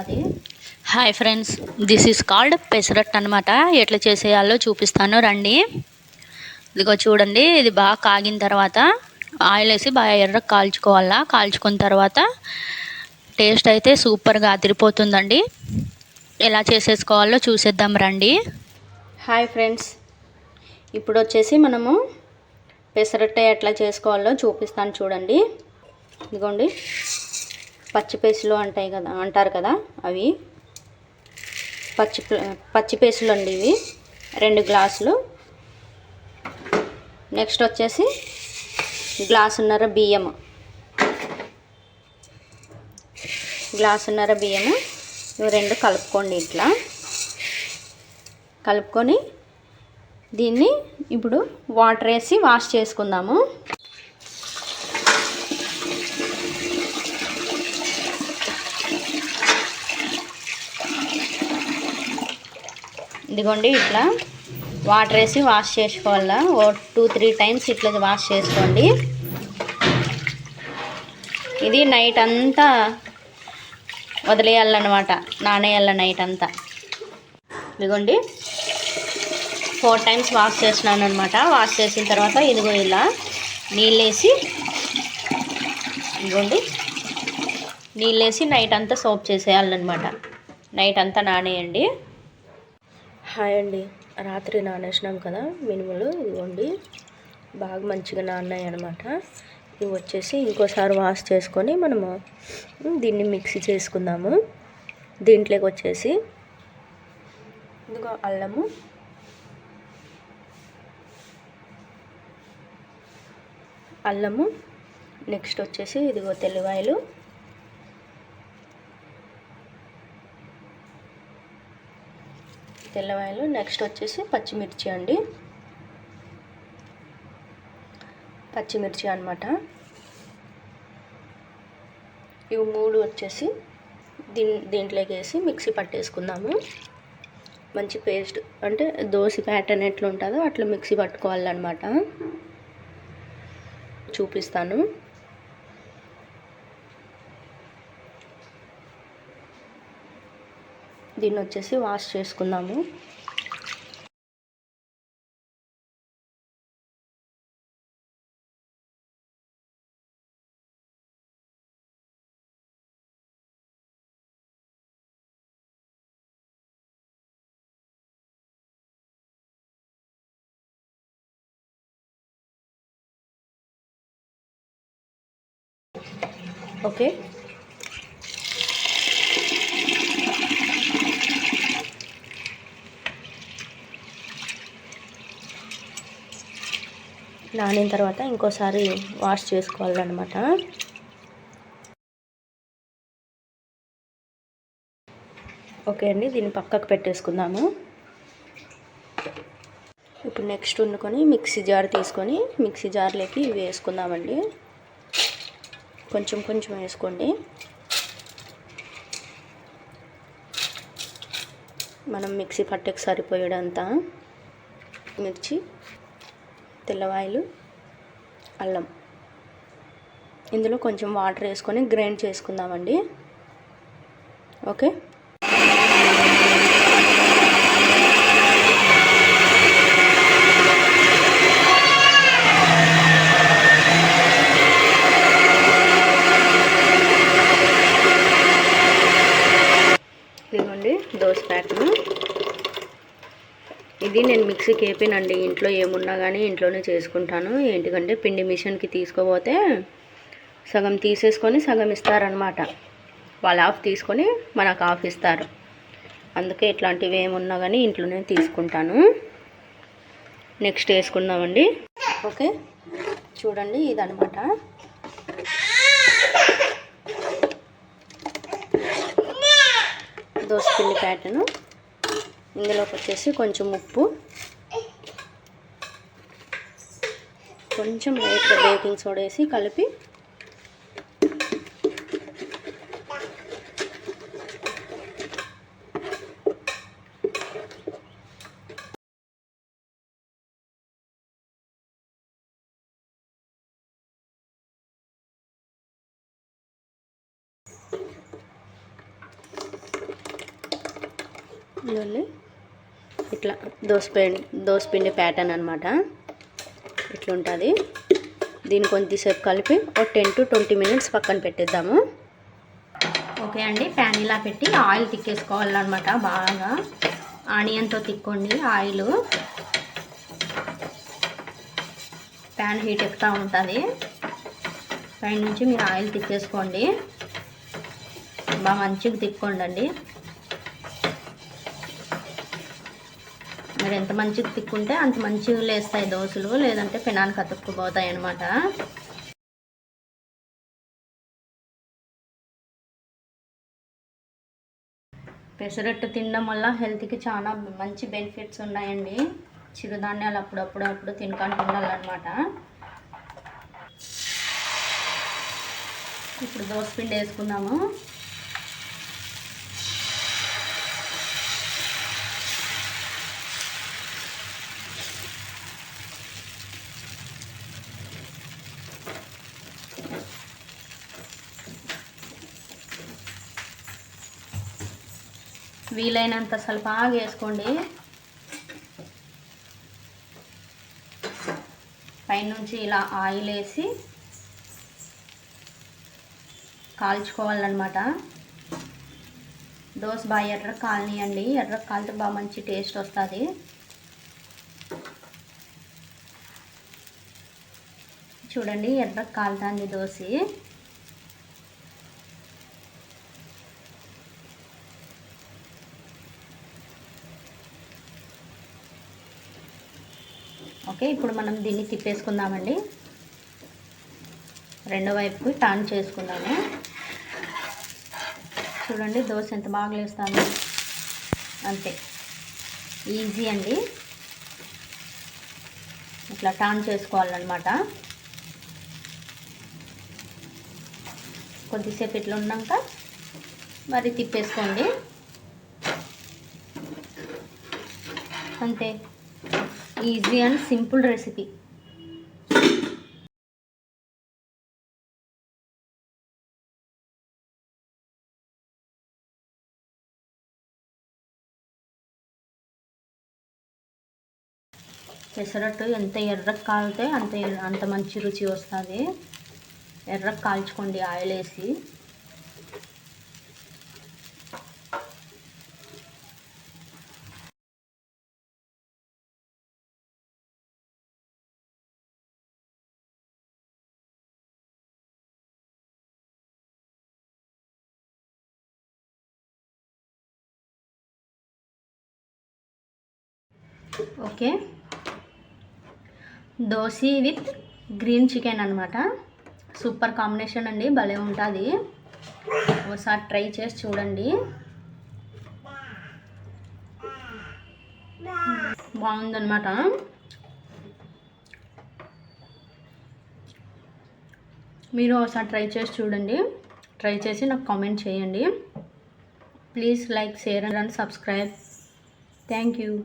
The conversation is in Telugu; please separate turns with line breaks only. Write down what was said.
అది?
Hi friends this is called pesarattu అనమాట ఎట్లా చేసేయాలో చూపిస్తాను రండి. ఇదిగో చూడండి ఇది బాగా కాగిన తర్వాత ఆయిల్ వేసి బాగా ఎర్ర కాల్చుకోవాలా? కాల్చుకున్న తర్వాత టేస్ట్ అయితే సూపర్గా అదిరిపోతుందండి. ఎలా చేసేసుకోవాలో చూసేద్దాం రండి.
హాయ్ ఫ్రెండ్స్ ఇప్పుడు వచ్చేసి మనము పెసరట్టే ఎట్లా చేసుకోవాలో చూపిస్తాను చూడండి. ఇదిగోండి. పచ్చి పేసులు అంటాయి కదా అంటారు కదా అవి. పచ్చి ప- పచ్చి పేసులు అండి ఇవి రెండు గ్లాసులు. నెక్స్ట్ వచ్చేసి గ్లాసున్నర బియ్యము. గ్లాసున్నర బియ్యము ఇవి రెండు కలుపుకోండి ఇట్లా. కలుపుకొని దీన్ని ఇప్పుడు వాటర్ వేసి వాష్ చేసుకుందాము. ఇదిగోండి ఇట్లా వాటర్ వేసి వాష్ చేసుకోవాలా? ఓ టూ త్రీ టైమ్స్ ఇట్లా వాష్ చేసుకోండి. ఇది నైట్ అంతా వదిలేయాలన్నమాట నానేయాల నైట్ అంతా. ఇదిగోండి ఫోర్ టైమ్స్ వాష్ చేసినాను అనమాట వాష్ చేసిన తర్వాత ఇదిగో ఇలా నీళ్ళేసి ఇదిగోండి నీళ్ళేసి నైట్ అంతా సోప్ చేసేయాలన్నమాట. నైట్ అంతా నానేయండి. హాయ్ అండి. రాత్రి నానేసినాం కదా మినుములు ఇదిగోండి బాగా మంచిగా నాన్నాయి అనమాట ఇవి వచ్చేసి ఇంకోసారి వాష్ చేసుకొని మనము దీన్ని మిక్సీ చేసుకుందాము. దీంట్లోకి వచ్చేసి ఇదిగో అల్లము. అల్లము. నెక్స్ట్ వచ్చేసి ఇదిగో తెల్లవాయలు. తెల్లవాయలు. నెక్స్ట్ వచ్చేసి పచ్చిమిర్చి అండి. పచ్చిమిర్చి అనమాట ఇవి మూడు వచ్చేసి దీని దీంట్లోకి వేసి మిక్సీ పట్టేసుకుందాము. మంచి పేస్ట్ అంటే దోశ ప్యాటర్న్ ఎట్లా ఉంటుందో అట్లా మిక్సీ పట్టుకోవాలన్నమాట. చూపిస్తాను. దీన్ని వచ్చేసి వాష్ చేసుకుందాము. ఓకే. నానిన తర్వాత ఇంకోసారి వాష్ చేసుకోవాలన్నమాట. ఓకే అండి దీన్ని పక్కకు పెట్టేసుకుందాము. ఇప్పుడు నెక్స్ట్ వండుకొని మిక్సీ జార్ తీసుకొని మిక్సీ జార్లోకి ఇవి వేసుకుందామండి. కొంచెం కొంచెం వేసుకోండి. మనం మిక్సీ పట్టకు సరిపోయేడంతా మిర్చి తెల్లవాయలు అల్లం. ఇందులో కొంచెం వాటర్ వేసుకొని గ్రైండ్ చేసుకుందామండి. ఓకే? ఇదిగోండి దోశ ప్యాక్ను ఇది నేను మిక్సీకి వేపినండి ఇంట్లో ఏమున్నా కానీ ఇంట్లోనే చేసుకుంటాను. ఏంటికంటే పిండి మిషన్కి తీసుకోపోతే సగం తీసేసుకొని సగం ఇస్తారనమాట వాళ్ళు ఆఫ్ తీసుకొని మనకు ఆఫ్ ఇస్తారు. అందుకే ఇట్లాంటివి ఏమున్నా కానీ ఇంట్లోనే తీసుకుంటాను. నెక్స్ట్ వేసుకుందామండి. ఓకే. చూడండి ఇదనమాట దోసపిండి ప్యాటర్ను ఇందులోకి వచ్చేసి కొంచెం ఉప్పు. కొంచెం లైట్గా బేకింగ్ సోడా వేసి కలిపి ఇవన్నీ ఇట్లా దోసపిండి దోసపిండి ప్యాటర్న్ అనమాట ఇట్లా ఉంటుంది దీన్ని కొద్దిసేపు కలిపి ఒక టెన్ టు ట్వంటీ మినిట్స్ పక్కన పెట్టేద్దాము. ఓకే అండి. ప్యాన్ ఇలా పెట్టి ఆయిల్ తిక్కేసుకోవాలన్నమాట బాగా. ఆనియన్తో తిక్కోండి ఆయిల్. ప్యాన్ హీట్ ఎక్కుతూ ఉంటుంది. పైనుంచి మీరు ఆయిల్ తిక్కేసుకోండి. బాగా మంచిగా తిక్కోండి అండి మీరు ఎంత మంచిగా తిక్కుంటే అంత మంచిగా లేస్తాయి దోశలు లేదంటే పెనానికి అతుక్కుపోతాయి అన్నమాట. పెసరట్టు తినడం వల్ల హెల్త్కి చాలా మంచి బెనిఫిట్స్ ఉన్నాయండి. చిరుధాన్యాలు అప్పుడప్పుడు అప్పుడు తినకుండా ఉండాలన్నమాట. ఇప్పుడు దోసపిండి వేసుకుందాము. వీలైనంత స్వల్పగా వేసుకోండి. పైనుంచి ఇలా ఆయిల్ వేసి కాల్చుకోవాలన్నమాట. దోశ బాగా ఎర్ర కాలనీయండి. ఎర్ర కాలితే బాగా మంచి టేస్ట్ వస్తుంది. చూడండి ఎర్ర కాలుతుంది దోశ. ఓకే ఇప్పుడు మనం దీన్ని తిప్పేసుకుందామండి. రెండో వైపుకి టర్న్ చేసుకుందాము. చూడండి దోశ ఎంత బాగా లేస్తుంది అంతే. ఈజీ అండి. ఇట్లా టర్న్ చేసుకోవాలన్నమాట. కొద్దిసేపు ఇట్లా ఉన్నాక మరి తిప్పేసుకోండి. అంతే. Easy and simple recipe. Pesarattu ఎంత ఎర్రకు కాలితే అంత అంత మంచి రుచి వస్తుంది. ఎర్రకు కాల్చుకోండి ఆయిల్ వేసి. Okay. Dosa with green chicken అనమాట సూపర్ కాంబినేషన్ అండి భలే ఉంటుంది. ఒకసారి ట్రై చేసి చూడండి. బాగుందన్నమాట. మీరు ఒకసారి ట్రై చేసి చూడండి. ట్రై చేసి నాకు కామెంట్ చేయండి. Please like share and subscribe. Thank you.